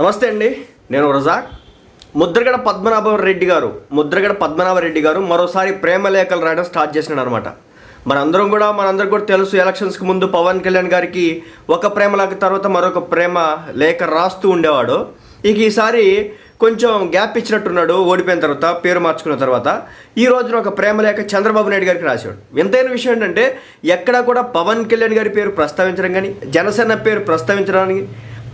నమస్తే అండి నేను రజాక్. ముద్రగడ పద్మనాభ రెడ్డి గారు ముద్రగడ పద్మనాభ రెడ్డి గారు మరోసారి ప్రేమ లేఖలు రాయడం స్టార్ట్ చేసినాడు అనమాట మనందరం కూడా మనందరం కూడా తెలుసు ఎలక్షన్స్కి ముందు పవన్ కళ్యాణ్ గారికి ఒక ప్రేమ లేఖ తర్వాత మరొక ప్రేమ లేఖ రాస్తూ ఉండేవాడు. ఇక ఈసారి కొంచెం గ్యాప్ ఇచ్చినట్టున్నాడు ఓడిపోయిన తర్వాత పేరు మార్చుకున్న తర్వాత. ఈ రోజున ఒక ప్రేమ లేఖ చంద్రబాబు నాయుడు గారికి రాశాడు. వింతైన విషయం ఏంటంటే ఎక్కడా కూడా పవన్ కళ్యాణ్ గారి పేరు ప్రస్తావించడం కానీ జనసేన పేరు ప్రస్తావించడానికి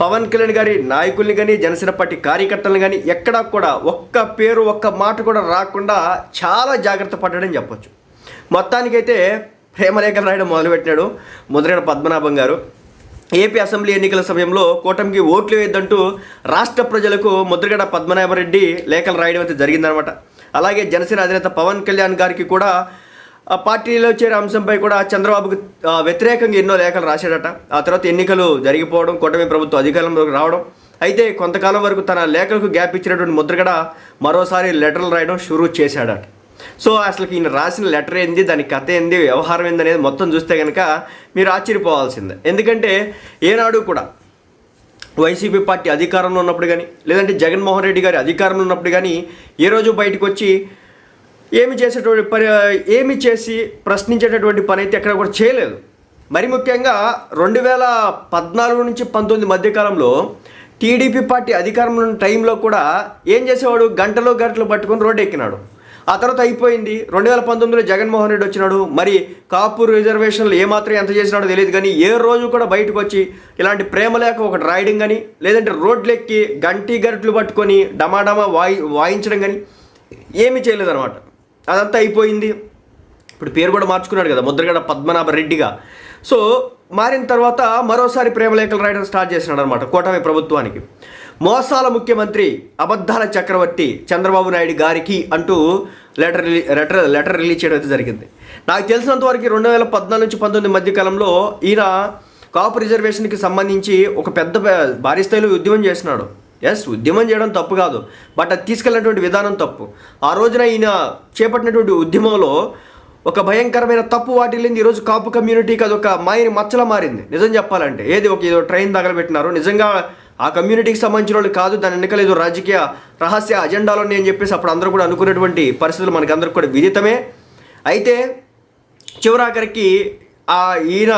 పవన్ కళ్యాణ్ గారి నాయకుల్ని కానీ జనసేన పార్టీ కార్యకర్తలను కానీ ఎక్కడా కూడా ఒక్క పేరు ఒక్క మాట కూడా రాకుండా చాలా జాగ్రత్త పడ్డాడని చెప్పొచ్చు. మొత్తానికైతే ప్రేమలేఖలు రాయడం మొదలుపెట్టినాడు ముద్రగడ పద్మనాభం గారు. ఏపీ అసెంబ్లీ ఎన్నికల సమయంలో కూటమికి ఓట్లు వేద్దంటూ రాష్ట్ర ప్రజలకు ముద్రగడ పద్మనాభరెడ్డి లేఖలు రాయడం అయితే జరిగిందనమాట అలాగే జనసేన అధినేత పవన్ కళ్యాణ్ గారికి కూడా పార్టీలో చేరే అంశంపై కూడా చంద్రబాబుకు వ్యతిరేకంగా ఎన్నో లేఖలు రాశాడట. ఆ తర్వాత ఎన్నికలు జరిగిపోవడం కూటమి ప్రభుత్వం అధికారంలోకి రావడం. అయితే కొంతకాలం వరకు తన లేఖలకు గ్యాప్ ఇచ్చినటువంటి ముద్రగడ మరోసారి లెటర్లు రాయడం షురూ చేశాడట. సో అసలు ఈయన రాసిన లెటర్ ఏంది దాని కథ ఏంది వ్యవహారం ఏంది అనేది మొత్తం చూస్తే కనుక మీరు ఆశ్చర్యపోవాల్సిందే. ఎందుకంటే ఏనాడు కూడా వైసీపీ పార్టీ అధికారంలో ఉన్నప్పుడు కానీ లేదంటే జగన్మోహన్ రెడ్డి గారి అధికారంలో ఉన్నప్పుడు కానీ ఏ రోజు బయటకు వచ్చి ఏమి చేసేటువంటి పని ఏమి చేసి ప్రశ్నించేటటువంటి పని అయితే ఎక్కడ కూడా చేయలేదు. మరి ముఖ్యంగా రెండు వేల పద్నాలుగు నుంచి పంతొమ్మిది మధ్యకాలంలో టీడీపీ పార్టీ అధికారంలో ఉన్న టైంలో కూడా ఏం చేసేవాడు? గంటలో గంటలు పట్టుకొని రోడ్డు ఎక్కినాడు. ఆ తర్వాత అయిపోయింది. రెండు వేల పంతొమ్మిదిలో జగన్మోహన్ రెడ్డి వచ్చినాడు. మరి కాపు రిజర్వేషన్లు ఏమాత్రం ఎంత చేసినాడో తెలియదు కానీ ఏ రోజు కూడా బయటకు వచ్చి ఇలాంటి ప్రేమ లేక ఒకటి రాయడం కానీ లేదంటే రోడ్లు ఎక్కి గంటి గరిట్లు పట్టుకొని డమాడమా వాయి వాయించడం కానీ ఏమీ చేయలేదన్నమాట. అదంతా అయిపోయింది. ఇప్పుడు పేరు కూడా మార్చుకున్నాడు కదా ముద్రగడ పద్మనాభ రెడ్డిగా. సో మారిన తర్వాత మరోసారి ప్రేమలేఖలు రాయడం స్టార్ట్ చేసినాడు అనమాట కూటమి ప్రభుత్వానికి. మోసాల ముఖ్యమంత్రి అబద్ధాల చక్రవర్తి చంద్రబాబు నాయుడు గారికి అంటూ లెటర్ రిలీ లెటర్ లెటర్ రిలీజ్ చేయడం అయితే జరిగింది. నాకు తెలిసినంత వరకు రెండు వేల పద్నాలుగు నుంచి పంతొమ్మిది మధ్య కాలంలో ఈయన కాపు రిజర్వేషన్కి సంబంధించి ఒక పెద్ద భారీ స్థాయిలో ఉద్యమం చేసినాడు. ఎస్ ఉద్యమం చేయడం తప్పు కాదు. బట్ అది తీసుకెళ్ళినటువంటి విధానం తప్పు. ఆ రోజున ఈయన చేపట్టినటువంటి ఉద్యమంలో ఒక భయంకరమైన తప్పు వాటిల్లింది. ఈరోజు కాపు కమ్యూనిటీకి అది ఒక మాయని మచ్చలా మారింది. నిజం చెప్పాలంటే ఏది ఒక ఏదో ట్రైన్ తగలబెట్టినారు. నిజంగా ఆ కమ్యూనిటీకి సంబంధించిన వాళ్ళు కాదు. దాని వెనకాల ఏదో రాజకీయ రహస్య అజెండాలో అని చెప్పేసి అప్పుడు అందరూ కూడా అనుకునేటువంటి పరిస్థితులు మనకి కూడా విదితమే. అయితే చివరాఖరికి ఆ ఈయన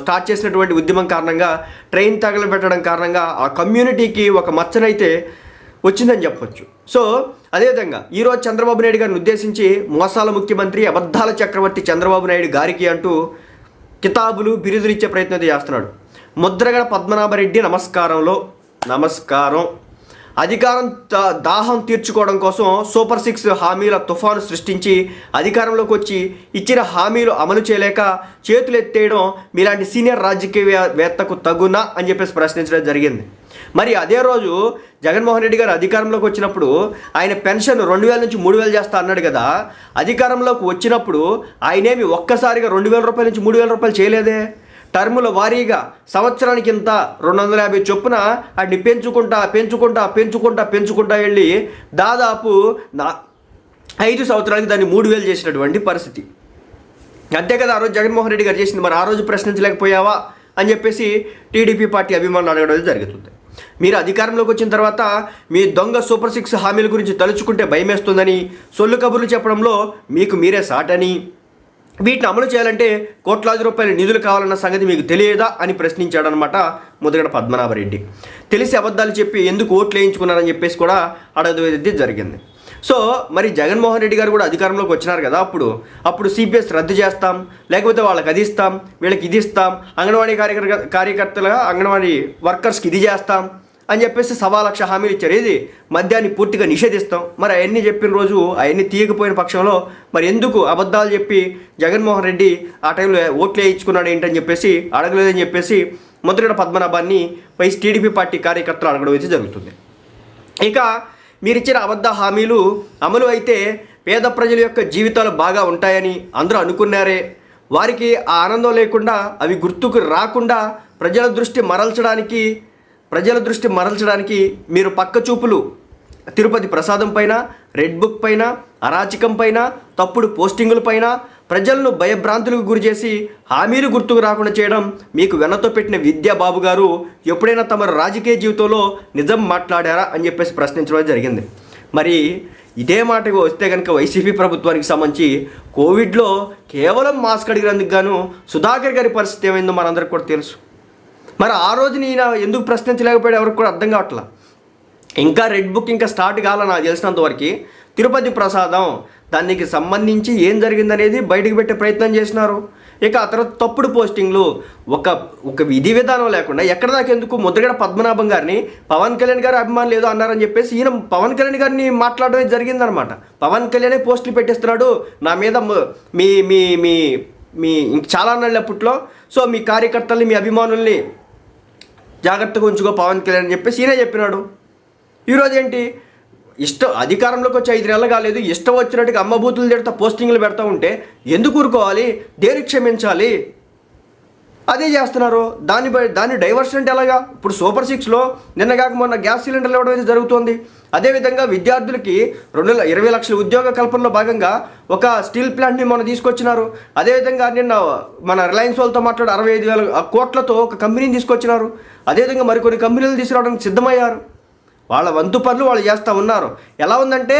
స్టార్ట్ చేసినటువంటి ఉద్యమం కారణంగా ట్రైన్ తగలబెట్టడం కారణంగా ఆ కమ్యూనిటీకి ఒక మచ్చనైతే వచ్చిందని చెప్పొచ్చు. సో అదేవిధంగా ఈరోజు చంద్రబాబు నాయుడు గారిని ఉద్దేశించి మోసాల ముఖ్యమంత్రి అబద్ధాల చక్రవర్తి చంద్రబాబు నాయుడు గారికి అంటూ కితాబులు బిరుదులు ఇచ్చే ప్రయత్నం చేస్తున్నాడు. ముద్రగడ పద్మనాభరెడ్డి నమస్కారంలో నమస్కారం. అధికారం దాహం తీర్చుకోవడం కోసం సూపర్ సిక్స్ హామీల తుఫాను సృష్టించి అధికారంలోకి వచ్చి ఇచ్చిన హామీలు అమలు చేయలేక చేతులు ఎత్తేయడం మీలాంటి సీనియర్ రాజకీయవేత్తకు తగునా అని చెప్పేసి ప్రశ్నించడం జరిగింది. మరి అదే రోజు జగన్మోహన్ రెడ్డి గారు అధికారంలోకి వచ్చినప్పుడు ఆయన పెన్షన్ రెండు వేల నుంచి మూడు వేలు చేస్తా అన్నాడు కదా అధికారంలోకి వచ్చినప్పుడు ఆయనేమి ఒక్కసారిగా రెండు వేల రూపాయల నుంచి మూడు వేల రూపాయలు చేయలేదే? టర్ముల వారీగా సంవత్సరానికి ఇంత రెండు వందల యాభై చొప్పున వాటిని పెంచుకుంటా పెంచుకుంటా పెంచుకుంటా పెంచుకుంటా వెళ్ళి దాదాపు నా ఐదు సంవత్సరాలకి దాన్ని మూడు వేలు చేసినటువంటి పరిస్థితి. అంతే కదా ఆ రోజు జగన్మోహన్ రెడ్డి గారు చేసింది. మరి ఆ రోజు ప్రశ్నించలేకపోయావా? అని చెప్పేసి టీడీపీ పార్టీ అభిమానులు అడగడం జరుగుతుంది. మీరు అధికారంలోకి వచ్చిన తర్వాత మీ దొంగ సూపర్ సిక్స్ హామీల గురించి తలుచుకుంటే భయమేస్తుందని సొల్లు కబుర్లు చెప్పడంలో మీకు మీరే సాటని. వీటిని అమలు చేయాలంటే కోట్లాది రూపాయల నిధులు కావాలన్న సంగతి మీకు తెలియదా అని ప్రశ్నించాడనమాట ముద్రగడ పద్మనాభరెడ్డి. తెలిసి అబద్ధాలు చెప్పి ఎందుకు ఓట్లు వేయించుకున్నారని చెప్పేసి కూడా అడగది జరిగింది. సో మరి జగన్మోహన్ రెడ్డి గారు కూడా అధికారంలోకి వచ్చినారు కదా అప్పుడు. అప్పుడు సిపిఎస్ రద్దు చేస్తాం లేకపోతే వాళ్ళకి అది ఇస్తాం వీళ్ళకి ఇది ఇస్తాం అంగన్వాడీ కార్యకర్త కార్యకర్తలుగా అంగన్వాడీ వర్కర్స్కి ఇది చేస్తాం అని చెప్పేసి సవా లక్ష హామీలు ఇచ్చారు. ఏది? మద్యాన్ని పూర్తిగా నిషేధిస్తాం. మరి అవన్నీ చెప్పిన రోజు అవన్నీ తీయకపోయిన పక్షంలో మరి ఎందుకు అబద్ధాలు చెప్పి జగన్మోహన్ రెడ్డి ఆ టైంలో ఓట్లు వేయించుకున్నాడు ఏంటని చెప్పేసి అడగలేదని చెప్పేసి ముద్రగడ పద్మనాభాన్ని వైస్ టీడీపీ పార్టీ కార్యకర్తలు అడగడం అయితే జరుగుతుంది. ఇక మీరిచ్చిన అబద్ధ హామీలు అమలు అయితే పేద ప్రజల యొక్క జీవితాలు బాగా ఉంటాయని అందరూ అనుకున్నారే. వారికి ఆ ఆనందం లేకుండా అవి గుర్తుకు రాకుండా ప్రజల దృష్టి మరల్చడానికి ప్రజల దృష్టి మరల్చడానికి మీరు పక్క చూపులు. తిరుపతి ప్రసాదం పైన రెడ్ బుక్ పైన అరాచకం పైన తప్పుడు పోస్టింగుల పైన ప్రజలను భయభ్రాంతులకు గురిచేసి హామీలు గుర్తుకు రాకుండా చేయడం మీకు వెనతో పెట్టిన విద్యా బాబు గారు ఎప్పుడైనా తమ రాజకీయ జీవితంలో నిజం మాట్లాడారా అని చెప్పేసి ప్రశ్నించడం జరిగింది. మరి ఇదే మాటకు వస్తే కనుక వైసీపీ ప్రభుత్వానికి సంబంధించి కోవిడ్లో కేవలం మాస్క్ అడిగినందుకు గాను సుధాకర్ గారి పరిస్థితి ఏమైందో మనందరికి కూడా తెలుసు. మరి ఆ రోజు ఈయన ఎందుకు ప్రశ్నించలేకపోయాడు ఎవరికి కూడా అర్థం కావట్లా. ఇంకా రెడ్ బుక్ ఇంకా స్టార్ట్ కాల నాకు తెలిసినంత వరకు తిరుపతి ప్రసాదం దానికి సంబంధించి ఏం జరిగిందనేది బయటకు పెట్టే ప్రయత్నం చేసినారు. ఇక ఆ తర్వాత తప్పుడు పోస్టింగ్లు ఒక ఒక విధి విధానం లేకుండా ఎక్కడ దాకా ఎందుకు ముద్రగడ పద్మనాభం గారిని పవన్ కళ్యాణ్ గారి అభిమానులు ఏదో అన్నారని చెప్పేసి ఈయన పవన్ కళ్యాణ్ గారిని మాట్లాడడం జరిగిందనమాట. పవన్ కళ్యాణే పోస్టులు పెట్టిస్తున్నాడు నా మీద మీ మీ మీ మీ ఇంక చాలా నాళ్ళు అప్పట్లో సో మీ కార్యకర్తల్ని మీ అభిమానుల్ని జాగ్రత్తగా ఉంచుకో పవన్ కళ్యాణ్ అని చెప్పేసి ఈయనే చెప్పినాడు. ఈరోజు ఏంటి? ఇష్టం అధికారంలోకి వచ్చి ఐదు నెలలు కాలేదు ఇష్టం వచ్చినట్టుగా అమ్మబూతులు తిడతా పోస్టింగ్లు పెడతా ఉంటే ఎందుకు ఊరుకోవాలి? దేనికి క్షమించాలి? అదే చేస్తున్నారు. దాని బై- దాన్ని డైవర్షన్ అంటే ఎలాగా? ఇప్పుడు సూపర్ సిక్స్లో నిన్న కాక మొన్న గ్యాస్ సిలిండర్లు ఇవ్వడం అయితే జరుగుతుంది. అదేవిధంగా విద్యార్థులకి రెండు ఇరవై లక్షల ఉద్యోగ కల్పనలో భాగంగా ఒక స్టీల్ ప్లాంట్ని మొన్న తీసుకొచ్చినారు. అదేవిధంగా నిన్న మన రిలయన్స్ వాళ్ళతో మాట్లాడి అరవై ఐదు వేల కోట్లతో ఒక కంపెనీని తీసుకొచ్చినారు. అదేవిధంగా మరికొన్ని కంపెనీలు తీసుకురావడానికి సిద్ధమయ్యారు. వాళ్ళ వంతు పనులు వాళ్ళు చేస్తూ ఉన్నారు. ఎలా ఉందంటే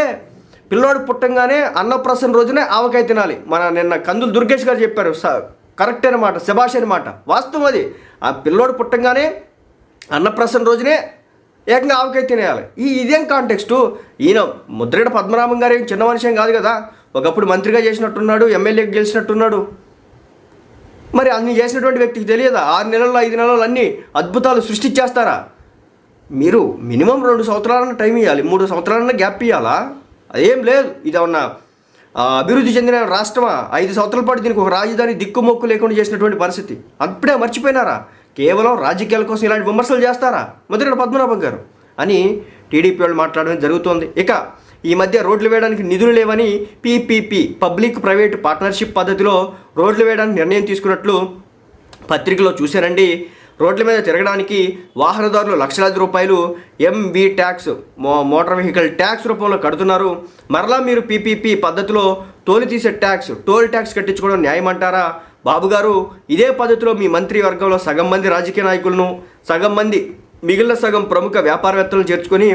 పిల్లోడు పుట్టంగానే అన్నప్రసన్న రోజునే ఆవకాయ తినాలి. మన నిన్న కందులు దుర్గేష్ గారు చెప్పారు. స కరెక్ట్ అనమాట శభాష్ అనమాట వాస్తవం అది. ఆ పిల్లోడు పుట్టంగానే అన్నప్రసన్న రోజునే ఏకంగా ఆవకాయ తినేయాలి. ఈ ఇదేం కాంటెక్స్టు ఈయన ముద్రగడ పద్మనాభం గారు ఏం చిన్న మనిషి కాదు కదా? ఒకప్పుడు మంత్రిగా చేసినట్టున్నాడు ఎమ్మెల్యేకి గెలిచినట్టున్నాడు. మరి అన్ని చేసినటువంటి వ్యక్తికి తెలియదా? ఆరు నెలల్లో ఐదు నెలల్లో అన్ని అద్భుతాలు సృష్టించేస్తారా మీరు మినిమం రెండు సంవత్సరాలన్న టైం ఇవ్వాలి మూడు సంవత్సరాలన్న గ్యాప్ ఇవ్వాలా అదేం లేదు. ఇది ఏమన్నా అభివృద్ధి చెందిన రాష్ట్రమా? ఐదు సంవత్సరాల పాటు దీనికి ఒక రాజధాని దిక్కుమొక్కు లేకుండా చేసినటువంటి పరిస్థితి. అప్పుడే మర్చిపోయినారా? కేవలం రాజకీయాల కోసం ఇలాంటి విమర్శలు చేస్తారా? మొదటి పద్మనాభం గారు. అని టీడీపీ వాళ్ళు మాట్లాడడం జరుగుతోంది. ఇక ఈ మధ్య రోడ్లు వేయడానికి నిధులు లేవని పీపీపీ పబ్లిక్ ప్రైవేట్ పార్ట్నర్షిప్ పద్ధతిలో రోడ్లు వేయడానికి నిర్ణయం తీసుకున్నట్లు పత్రికలో చూశారండి. రోడ్ల మీద తిరగడానికి వాహనదారులు లక్షలాది రూపాయలు ఎంవి ట్యాక్స్ మో మోటార్ వెహికల్ ట్యాక్స్ రూపంలో కడుతున్నారు. మరలా మీరు పీపీపీ పద్ధతిలో తోలు తీసే ట్యాక్స్ టోల్ ట్యాక్స్ కట్టించుకోవడం న్యాయమంటారా? బాబు గారు ఇదే పద్ధతిలో మీ మంత్రి వర్గంలో సగం మంది రాజకీయ నాయకులను సగం మంది మిగిలిన సగం ప్రముఖ వ్యాపారవేత్తలను చేర్చుకొని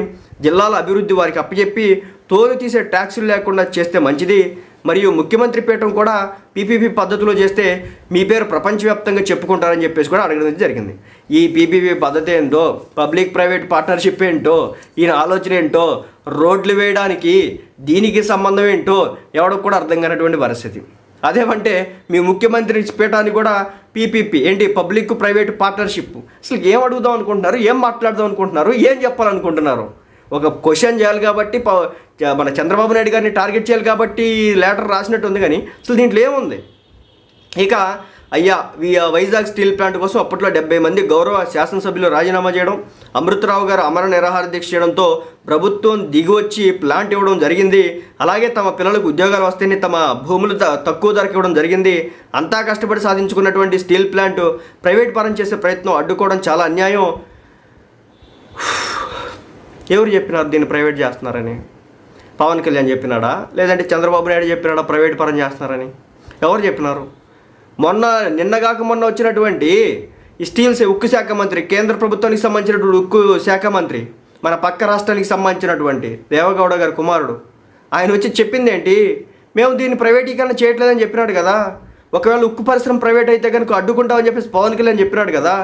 జిల్లాల అభివృద్ధి వారికి అప్పచెప్పి తోలు తీసే ట్యాక్సులు లేకుండా చేస్తే మంచిది. మరియు ముఖ్యమంత్రి పీఠం కూడా పీపీపీ పద్ధతిలో చేస్తే మీ పేరు ప్రపంచవ్యాప్తంగా చెప్పుకుంటారని చెప్పేసి కూడా అడగడం జరిగింది. ఈ పీపీపీ పద్ధతి ఏంటో పబ్లిక్ ప్రైవేట్ పార్ట్నర్షిప్ ఏంటో ఈయన ఆలోచన ఏంటో రోడ్లు వేయడానికి దీనికి సంబంధం ఏంటో ఎవడకు కూడా అర్థం కానటువంటి పరిస్థితి. అదేమంటే మీ ముఖ్యమంత్రి పీఠాన్ని కూడా పీపీపీ ఏంటి పబ్లిక్ ప్రైవేట్ పార్ట్నర్షిప్. అసలు ఏం అడుగుదాం అనుకుంటున్నారు? ఏం మాట్లాడదాం అనుకుంటున్నారు? ఏం చెప్పాలనుకుంటున్నారు? ఒక క్వశ్చన్ చేయాలి కాబట్టి ప- మన చంద్రబాబు నాయుడు గారిని టార్గెట్ చేయాలి కాబట్టి లెటర్ రాసినట్టు ఉంది కానీ అసలు దీంట్లో ఏముంది? ఇక అయ్యా వి- వైజాగ్ స్టీల్ ప్లాంట్ కోసం అప్పట్లో డెబ్బై మంది గౌరవ శాసనసభ్యులు రాజీనామా చేయడం అమృతరావు గారు అమర నిరాహార దీక్ష చేయడంతో ప్రభుత్వం దిగివచ్చి ప్లాంట్ ఇవ్వడం జరిగింది. అలాగే తమ పిల్లలకు ఉద్యోగాలు వస్తేనే తమ భూములు త- తక్కువ ధరకు ఇవ్వడం జరిగింది. అంతా కష్టపడి సాధించుకున్నటువంటి స్టీల్ ప్లాంట్ ప్రైవేట్ పరం చేసే ప్రయత్నం అడ్డుకోవడం చాలా అన్యాయం. ఎవరు చెప్పినారు దీన్ని ప్రైవేట్ చేస్తున్నారని? పవన్ కళ్యాణ్ చెప్పినాడా? లేదంటే చంద్రబాబు నాయుడు చెప్పినాడా ప్రైవేట్ పరం చేస్తున్నారని? ఎవరు చెప్పినారు? మొన్న నిన్నగాక మొన్న వచ్చినటువంటి ఈ స్టీల్స్ ఉక్కు శాఖ మంత్రి కేంద్ర ప్రభుత్వానికి సంబంధించినటువంటి ఉక్కు శాఖ మంత్రి మన పక్క రాష్ట్రానికి సంబంధించినటువంటి దేవగౌడ గారి కుమారుడు ఆయన వచ్చి చెప్పింది ఏంటి మేము దీన్ని ప్రైవేటీకరణ చేయట్లేదని చెప్పినాడు కదా. ఒకవేళ ఉక్కు పరిశ్రమ ప్రైవేట్ అయితే కనుక అడ్డుకుంటామని చెప్పేసి పవన్ కళ్యాణ్ చెప్పినాడు కదా.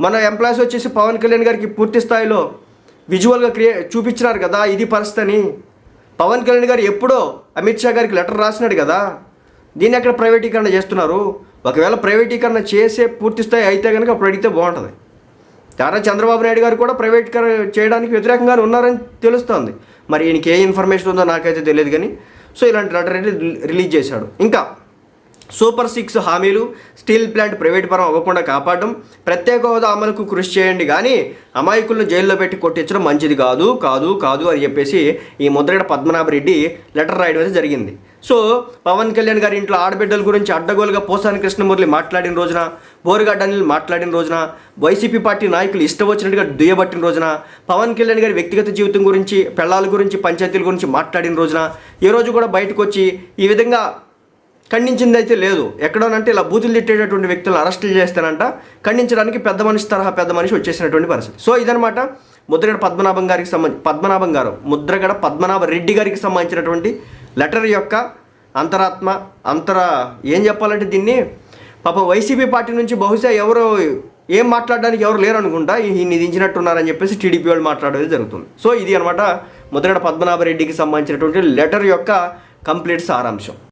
మన ఎంప్లాయీస్ వచ్చేసి పవన్ కళ్యాణ్ గారికి పూర్తి స్థాయిలో విజువల్గా క్రియే చూపించినారు కదా ఇది పరిస్థితి అని పవన్ కళ్యాణ్ గారు ఎప్పుడో అమిత్ షా గారికి లెటర్ రాసినాడు కదా. దీన్ని ఎక్కడ ప్రైవేటీకరణ చేస్తున్నారు? ఒకవేళ ప్రైవేటీకరణ చేసే పూర్తి స్థాయి అయితే కనుక అప్పుడు అడిగితే బాగుంటుంది. కారణం చంద్రబాబు నాయుడు గారు కూడా ప్రైవేటీకరణ చేయడానికి వ్యతిరేకంగానే ఉన్నారని తెలుస్తోంది. మరి ఈయనకి ఏ ఇన్ఫర్మేషన్ ఉందో నాకైతే తెలియదు కానీ సో ఇలాంటి లెటర్ అనేది రిలీజ్ చేశాడు. ఇంకా సూపర్ సిక్స్ హామీలు స్టీల్ ప్లాంట్ ప్రైవేట్ పరం అవ్వకుండా కాపాడడం ప్రత్యేక హోదా అమలుకు కృషి చేయండి కానీ అమాయకులను జైల్లో పెట్టి కొట్టించడం మంచిది కాదు కాదు కాదు అని చెప్పేసి ఈ ముద్రగడ పద్మనాభరెడ్డి లెటర్ రాయడం అయితే జరిగింది. సో పవన్ కళ్యాణ్ గారి ఇంట్లో ఆడబిడ్డల గురించి అడ్డగోలుగా పోసాని కృష్ణమూర్తి మాట్లాడిన రోజున బోరుగడ్డ అనిల్ మాట్లాడిన రోజున వైసీపీ పార్టీ నాయకులు ఇష్టం వచ్చినట్టుగా దుయ్యబట్టిన రోజున పవన్ కళ్యాణ్ గారి వ్యక్తిగత జీవితం గురించి పెళ్ళాల గురించి పంచాయతీల గురించి మాట్లాడిన రోజున ఈ రోజు కూడా బయటకు వచ్చి ఈ విధంగా ఖండించింది అయితే లేదు. ఎక్కడోనంటే ఇలా బూతులు తిట్టేటటువంటి వ్యక్తులను అరెస్టులు చేస్తానంట. ఖండించడానికి పెద్ద మనిషి తరహా పెద్ద మనిషి వచ్చేసినటువంటి పరిస్థితి. సో ఇదనమాట ముద్రగడ పద్మనాభం గారికి సంబంధించి పద్మనాభం గారు ముద్రగడ పద్మనాభ రెడ్డి గారికి సంబంధించినటువంటి లెటర్ యొక్క అంతరాత్మ అంతర ఏం చెప్పాలంటే దీన్ని? పాప వైసీపీ పార్టీ నుంచి బహుశా ఎవరు ఏం మాట్లాడడానికి ఎవరు లేరు అనుకుంటా ఈయన్ని దించినట్టున్నారని చెప్పేసి టీడీపీ వాళ్ళు మాట్లాడేది జరుగుతుంది. సో ఇది అనమాట ముద్రగడ పద్మనాభరెడ్డికి సంబంధించినటువంటి లెటర్ యొక్క కంప్లీట్ సారాంశం.